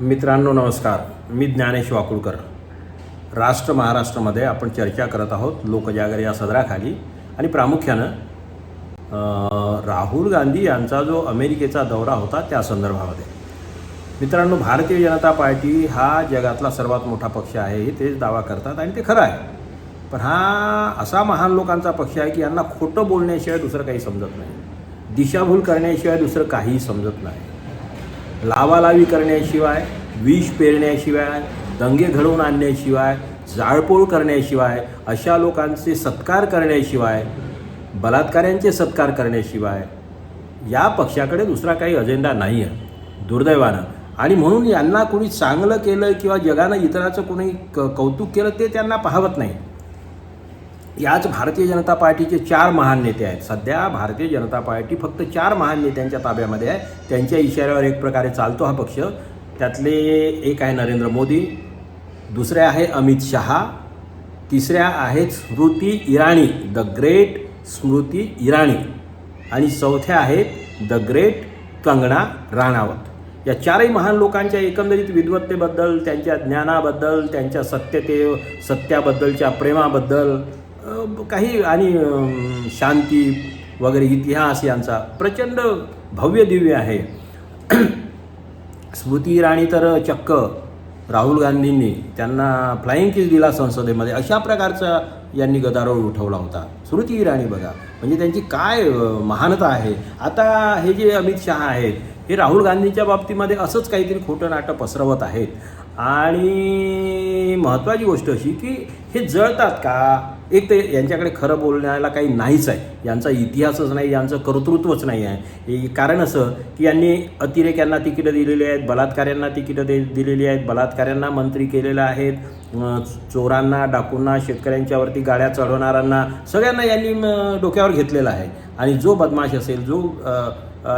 मित्रांनो नमस्कार. मी ज्ञानेश वाकुळकर. राष्ट्र महाराष्ट्रामध्ये आपण चर्चा करत आहोत लोकजागर या सदराखाली आणि प्रामुख्यानं राहुल गांधी यांचा जो अमेरिकेचा दौरा होता त्या संदर्भामध्ये. मित्रांनो भारतीय जनता पार्टी हा जगातला सर्वात मोठा पक्ष आहे हे तेच दावा करतात आणि ते खरं आहे. पण हा असा महान लोकांचा पक्ष आहे की यांना खोटं बोलण्याशिवाय दुसरं काही समजत नाही. दिशाभूल करण्याशिवाय दुसरं काहीही समजत नाही. लावालावी करण्याशिवाय विष पेरण्याशिवाय दंगे घडवून आणण्याशिवाय जाळपोळ करण्याशिवाय अशा लोकांचे सत्कार करण्याशिवाय बलात्काऱ्यांचे सत्कार करण्याशिवाय या पक्षाकडे दुसरा काही अजेंडा नाही आहे दुर्दैवानं. आणि म्हणून यांना कोणी चांगलं केलं किंवा जगानं इतराचं कोणी क कौतुक केलं ते त्यांना पाहवत नाही. याच भारतीय जनता पार्टीचे चार महान नेते आहेत. सध्या भारतीय जनता पार्टी फक्त चार महान नेत्यांच्या ताब्यामध्ये आहे. त्यांच्या इशाऱ्यावर एक प्रकारे चालतो हा पक्ष. त्यातले एक आहे नरेंद्र मोदी दुसरे आहे अमित शहा तिसऱ्या आहेत स्मृती इराणी द ग्रेट स्मृती इराणी आणि चौथ्या आहेत द ग्रेट कंगना राणावत. या चारही महान लोकांच्या एकंदरीत विद्वत्तेबद्दल त्यांच्या ज्ञानाबद्दल त्यांच्या सत्यते सत्याबद्दलच्या प्रेमाबद्दल काही आणि शांती वगैरे इतिहास यांचा प्रचंड भव्य दिव्य आहे. स्मृती इराणी तर चक्क राहुल गांधींनी त्यांना फ्लाईंग किस दिला संसदेमध्ये. अशा प्रकारचा यांनी गदारोळ उठवला होता. स्मृती इराणी बघा म्हणजे त्यांची काय महानता आहे. आता हे जे अमित शहा आहेत हे राहुल गांधींच्या बाबतीमध्ये असंच काहीतरी खोटं नाटं पसरवत आहेत. आणि महत्त्वाची गोष्ट अशी की हे जळतात का? एक तर यांच्याकडे खरं बोलण्याला काही नाहीच आहे. यांचा इतिहासच नाही यांचं कर्तृत्वच नाही आहे. कारण असं की यांनी अतिरेक्यांना तिकीटं दिलेली आहेत बलात्काऱ्यांना तिकीटं दे दिलेली आहेत बलात्काऱ्यांना मंत्री केलेलं आहेत चोरांना डाकूंना शेतकऱ्यांच्यावरती गाड्या चढवणाऱ्यांना सगळ्यांना यांनी डोक्यावर घेतलेला आहे. आणि जो बदमाश असेल जो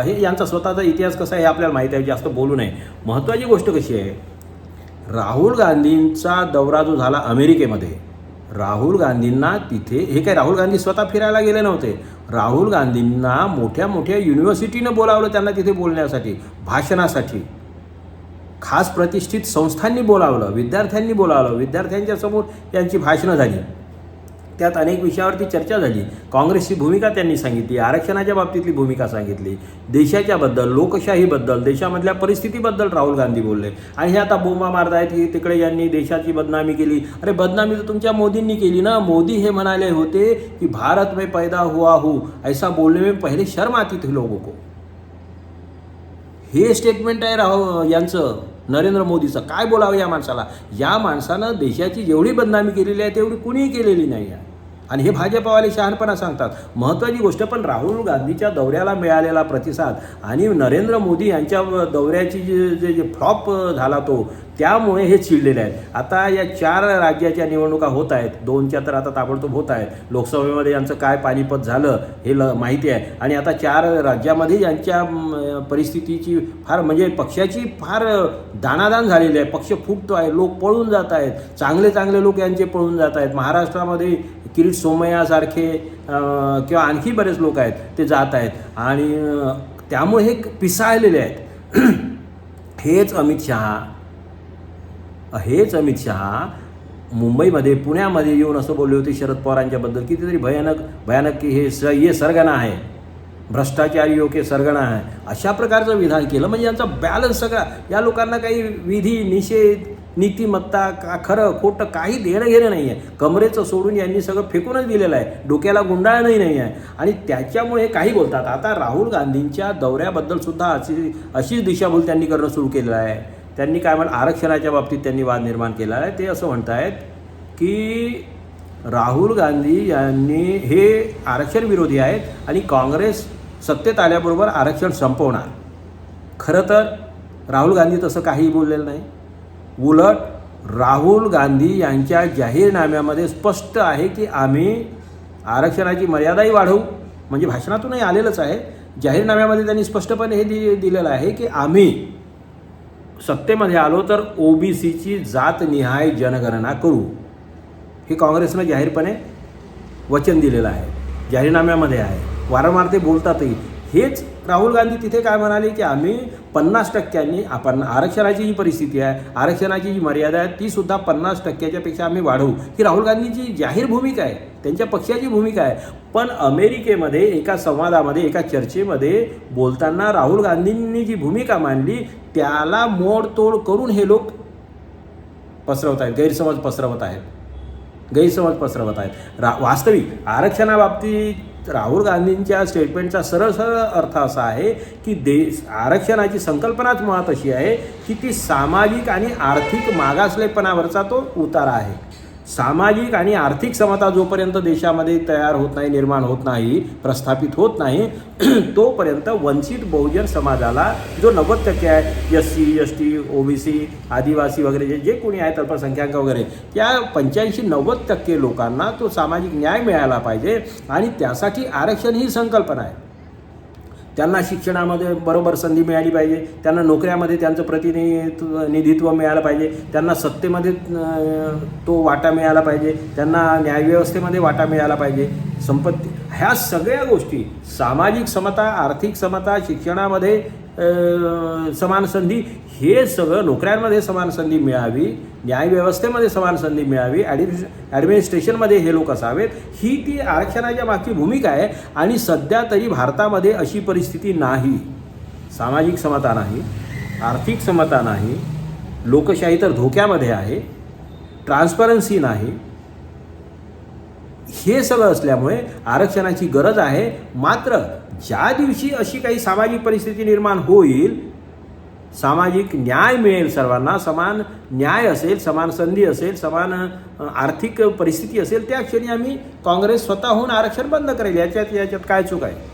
हे यांचा स्वतःचा इतिहास कसा आहे हे आपल्याला माहीत आहे जास्त बोलू नये. महत्त्वाची गोष्ट कशी आहे? राहुल गांधींचा दौरा जो झाला अमेरिकेमध्ये राहुल गांधींना तिथे हे काय राहुल गांधी स्वतः फिरायला गेले नव्हते. राहुल गांधींना मोठ्या मोठ्या युनिव्हर्सिटीनं बोलावलं त्यांना तिथे बोलण्यासाठी भाषणासाठी. खास प्रतिष्ठित संस्थांनी बोलावलं विद्यार्थ्यांनी बोलावलं विद्यार्थ्यांच्या समोर त्यांची भाषणं झाली. त्यात अनेक विषयावरती चर्चा झाली. काँग्रेसची भूमिका त्यांनी सांगितली आरक्षणाच्या बाबतीतली भूमिका सांगितली देशाच्याबद्दल लोकशाहीबद्दल देशामधल्या परिस्थितीबद्दल राहुल गांधी बोलले. आणि हे आता बोंबा मारतायत की तिकडे यांनी देशाची बदनामी केली. अरे बदनामी तर तुमच्या मोदींनी केली ना. मोदी हे म्हणाले होते की भारत में पैदा हुआ हूँ. ऐसा बोलने में पहिले शर्म आती थी लोगों को. हे स्टेटमेंट आहे राहुल यांचं. नरेंद्र मोदीचं. काय बोलावं या माणसाला? या माणसानं देशाची जेवढी बदनामी केलेली आहे तेवढी कुणीही केलेली नाही आहे. आणि हे भाजपावाले शहाणपणा सांगतात. महत्त्वाची गोष्ट पण राहुल गांधीच्या दौऱ्याला मिळालेला प्रतिसाद आणि नरेंद्र मोदी यांच्या दौऱ्याची जे जे जे फ्लॉप झाला तो त्यामुळे हे चिडलेले आहेत. आता या चार राज्याच्या निवडणुका होत आहेत. दोनच्या तर आता ताबडतोब होत आहेत. लोकसभेमध्ये यांचं काय पानिपत झालं हे ल माहिती आहे. आणि आता चार राज्यामध्ये यांच्या परिस्थितीची फार म्हणजे पक्षाची फार दाणादान झालेली आहे. पक्ष फुटतो आहे. लोक पळून जात आहेत. चांगले चांगले लोक यांचे पळून जात आहेत. महाराष्ट्रामध्ये किरीट सोमय्यासारखे किंवा आणखी बरेच लोक आहेत ते जात आहेत. आणि त्यामुळे हे पिसाळलेले आहेत. हेच अमित शहा हेच अमित शहा मुंबईमध्ये पुण्यामध्ये येऊन असं बोलले होते शरद पवारांच्याबद्दल कितीतरी भयानक भयानक की हे स ये सरगणा आहे. भ्रष्टाचार योग्य सरगणा आहे. अशा प्रकारचं विधान केलं. म्हणजे यांचा बॅलन्स सगळा या लोकांना काही विधी निषेध नीतिमत्ता का खरं खोटं काही देणं घेणं नाही आहे. कमरेचं सोडून यांनी सगळं फेकूनच दिलेलं आहे. डोक्याला गुंडाळणंही नाही आहे. आणि त्याच्यामुळे काही बोलतात. आता राहुल गांधींच्या दौऱ्याबद्दल सुद्धा अशी अशीच दिशाभूल त्यांनी करणं सुरू केलेलं आहे. त्यांनी काय म्हणा आरक्षणाच्या बाबतीत त्यांनी वाद निर्माण केला आहे. ते असं म्हणत आहेत की राहुल गांधी यांनी हे आरक्षण विरोधी आहेत आणि काँग्रेस सत्तेत आल्याबरोबर आरक्षण संपवणार. खरं तर राहुल गांधी तसं काहीही बोललेलं नाही. उलट राहुल गांधी यांच्या जाहीरनाम्यामध्ये स्पष्ट आहे की आम्ही आरक्षणाची मर्यादाही वाढवू. म्हणजे भाषणातूनही आलेलंच आहे. जाहीरनाम्यामध्ये त्यांनी स्पष्टपणे हे दि दिलेलं आहे की आम्ही सत्तेमध्ये आलो तर ओबीसीची जातनिहाय जनगणना करू. हे काँग्रेसनं जाहीरपणे वचन दिलेलं आहे. जाहीरनाम्यामध्ये आहे. वारंवार ते बोलतातही. हेच राहुल गांधी तिथे काय म्हणाले की आम्ही पन्नास टक्क्यांनी आपण आरक्षणाची जी परिस्थिती आहे आरक्षणाची जी मर्यादा आहे ती सुद्धा पन्नास टक्क्याच्यापेक्षा आम्ही वाढवू. ही राहुल गांधींची जाहीर भूमिका आहे त्यांच्या पक्षाची भूमिका आहे. पण अमेरिकेमध्ये एका संवादामध्ये एका चर्चेमध्ये बोलताना राहुल गांधींनी जी भूमिका मांडली त्याला मोडतोड करून हे लोक पसरवत आहेत गैरसमज पसरवत आहेत. गैरसमज पसरवत आहेत. रा वास्तविक आरक्षणाबाबतीत राहुल गांधींच्या स्टेटमेंटचा सरळ सरळ अर्थ असा आहे की देश आरक्षणाची संकल्पनाच मुळात अशी आहे की ती सामाजिक आणि आर्थिक मागासलेपणावरचा तो उतारा आहे. सामाजिक आणि आर्थिक समता जोपर्यंत देशामध्ये तयार होत नाही निर्माण होत नाही प्रस्थापित होत नाही तोपर्यंत वंचित बहुजन समाजाला जो नव्वद टक्के आहे S C S T OBC आदिवासी वगैरे जे जे कोणी आहेत अल्पसंख्याक वगैरे त्या पंच्याऐंशी नव्वद टक्के लोकांना तो सामाजिक न्याय मिळाला पाहिजे आणि त्यासाठी आरक्षण ही संकल्पना आहे. त्यांना शिक्षणामध्ये बरोबर संधी मिळाली पाहिजे. त्यांना नोकऱ्यामध्ये त्यांचं प्रतिनिधित्व निधित्व मिळालं पाहिजे. त्यांना सत्तेमध्ये तो वाटा मिळाला पाहिजे. त्यांना न्यायव्यवस्थेमध्ये वाटा मिळाला पाहिजे. संपत्ती ह्या सगळ्या गोष्टी सामाजिक समता आर्थिक समता शिक्षणामध्ये समान संधी हे सगळं नोकऱ्यांमध्ये समान संधी मिळावी न्यायव्यवस्थेमध्ये समान संधी मिळावी ॲडमिश ॲडमिनिस्ट्रेशनमध्ये हे लोक असावेत ही ती आरक्षणाच्या मागची भूमिका आहे आणि सध्या तरी भारतामध्ये अशी परिस्थिती नाही. सामाजिक समता नाही आर्थिक समता नाही लोकशाही तर धोक्यामध्ये आहे ट्रान्सपरन्सी नाही हे सगळं असल्यामुळे आरक्षणाची गरज आहे. मात्र ज्या दिवशी अशी काही सामाजिक परिस्थिती निर्माण होईल सामाजिक न्याय मिळेल सर्वांना समान न्याय असेल समान संधी असेल समान आर्थिक परिस्थिती असेल त्या क्षणी आम्ही काँग्रेस स्वतःहून आरक्षण बंद करेल. याच्यात याच्यात काय चूक आहे?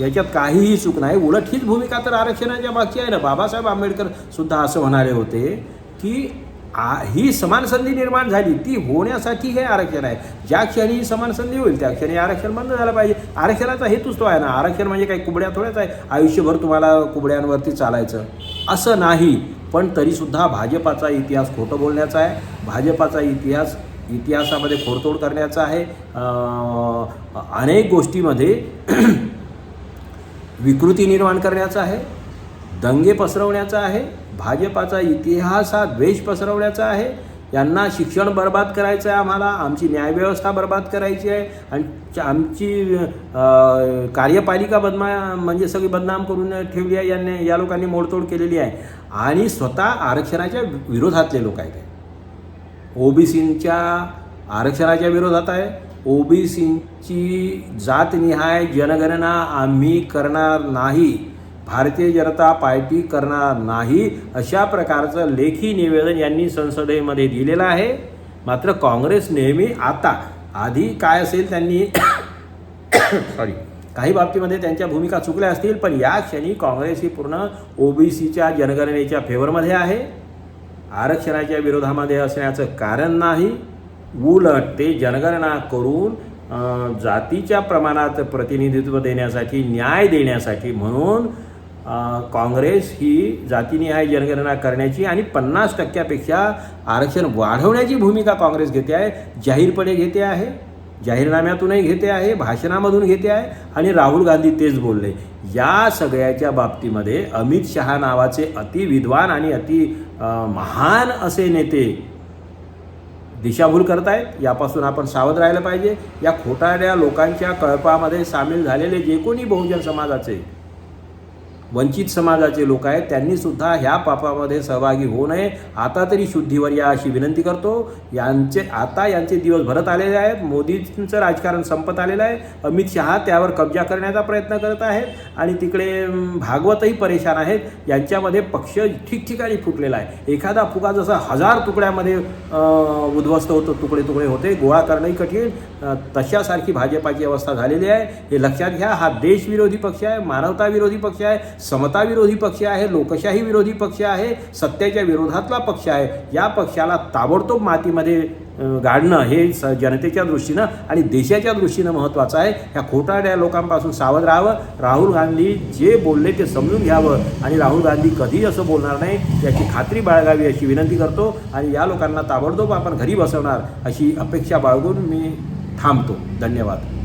याच्यात काहीही चूक नाही. उलट हीच भूमिका तर आरक्षणाच्या मागची आहे ना. बाबासाहेब आंबेडकर सुद्धा असं म्हणाले होते की आ ही समान संधी निर्माण झाली ती होण्यासाठी हे आरक्षण आहे. ज्या क्षणी ही समान संधी होईल त्या क्षणी आरक्षण बंद झालं पाहिजे. आरक्षणाचा हेतूच तो आहे ना. आरक्षण म्हणजे काही कुबड्या थोड्याच आहे. आयुष्यभर तुम्हाला कुबड्यांवरती चालायचं. असं नाही. पण तरीसुद्धा भाजपाचा इतिहास खोटं बोलण्याचा आहे. भाजपाचा इतिहास इतिहासामध्ये खोडतोड करण्याचा आहे. अनेक गोष्टीमध्ये विकृती निर्माण करण्याचा आहे. दंगे पसरवण्याचा आहे भाजपाचा इतिहास हा द्वेष पसरवण्याचा आहे यांना शिक्षण बर्बाद करायचं आहे आम्हाला आमची न्यायव्यवस्था बर्बाद करायची आहे आणि आमची कार्यपालिका बदमा म्हणजे सगळी बदनाम करून ठेवली आहे यांनी या लोकांनी मोडतोड केलेली आहे. आणि स्वतः आरक्षणाच्या विरोधातले लोक आहेत. ओबीसींच्या आरक्षणाच्या विरोधात आहे. ओबीसींची जातनिहाय जनगणना आम्ही करणार नाही. भारतीय जनता पार्टी करणार नाही अशा प्रकारचं लेखी निवेदन यांनी संसदेमध्ये दिलेलं आहे. मात्र काँग्रेस नेहमी आता आधी काय असेल त्यांनी सॉरी काही बाबतीमध्ये त्यांच्या भूमिका चुकल्या असतील पण या क्षणी काँग्रेस ही पूर्ण ओबीसीच्या जनगणनेच्या फेवरमध्ये आहे. आरक्षणाच्या विरोधामध्ये असण्याचं कारण नाही. उलट ते जनगणना करून जातीच्या प्रमाणात प्रतिनिधित्व देण्यासाठी न्याय देण्यासाठी म्हणून काँग्रेस ही जातीनिहाय जनगणना करण्याची आणि पन्नास टक्क्यापेक्षा आरक्षण वाढवण्याची भूमिका काँग्रेस घेते आहे जाहीरपणे घेते आहे जाहीरनाम्यातूनही घेते आहे भाषणामधून घेते आहे आणि राहुल गांधी तेच बोलले. या सगळ्याच्या बाबतीमध्ये अमित शहा नावाचे अतिविद्वान आणि अति महान असे नेते दिशाभूल करतायत. यापासून आपण सावध राहिलं पाहिजे. या खोटाऱ्या लोकांच्या कळपामध्ये सामील झालेले जे कोणी बहुजन समाजाचे वंचित समाजाचे लोक आहेत त्यांनी सुद्धा ह्या पापामध्ये सहभागी होऊ नये. आता तरी शुद्धीवर या अशी विनंती करतो. यांचे आता यांचे दिवस भरत आलेले आहेत. मोदींचं राजकारण संपत आलेलं आहे. अमित शहा त्यावर कब्जा करण्याचा प्रयत्न करत आहेत. आणि तिकडे भागवतही परेशान आहेत. यांच्यामध्ये पक्ष ठिकठिकाणी फुटलेला आहे. एखादा फुगा जसा हजार तुकड्यामध्ये उद्ध्वस्त होतो तुकडे तुकडे होते गोळा करणंही कठीण. तशासारखी भाजपाची अवस्था झालेली आहे. हे लक्षात घ्या. हा देशविरोधी पक्ष आहे. मानवताविरोधी पक्ष आहे. समता विरोधी पक्ष आहे लोकशाही विरोधी पक्ष आहे सत्याच्या विरोधातला पक्ष आहे या पक्षाला ताबडतोब मातीमध्ये गाडणं हे स जनतेच्या दृष्टीनं आणि देशाच्या दृष्टीनं महत्त्वाचं आहे. ह्या खोटाड्या लोकांपासून सावध राहावं. राहुल गांधी जे बोलले ते समजून घ्यावं आणि राहुल गांधी कधी असं बोलणार नाही याची खात्री बाळगावी अशी विनंती करतो आणि या लोकांना ताबडतोब आपण घरी बसवणार अशी अपेक्षा बाळगून मी थांबतो. धन्यवाद.